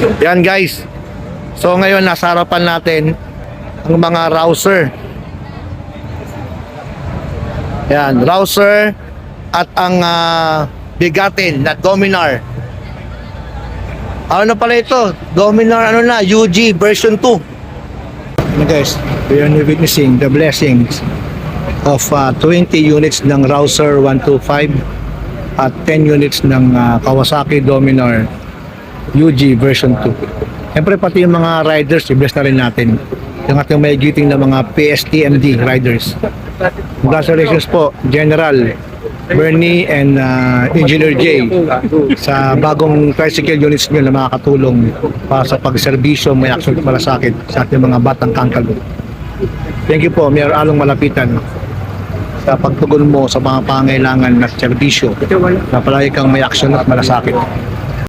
Yan guys. So ngayon nasa harapan natin ang mga rouser. Yan, rouser at ang ah, bigatin na Dominar. Ano na pala ito? Dominar ano na, UG version 2. Ano guys, we are witnessing the blessings of ah, 20 units ng Rouser 125 at 10 units ng ah, Kawasaki Dominar UG version 2. Siyempre pati yung mga riders, i-bless na rin natin. Yung ating may giting na mga PSTMD riders. Congratulations po, General Bernie and uh, Engineer J sa bagong tricycle units nyo na makakatulong para sa pagserbisyo may action para sa akin sa ating mga batang kangkal. Thank you po, Mayor Along Malapitan sa pagtugon mo sa mga pangailangan at serbisyo na palagi kang may action at malasakit.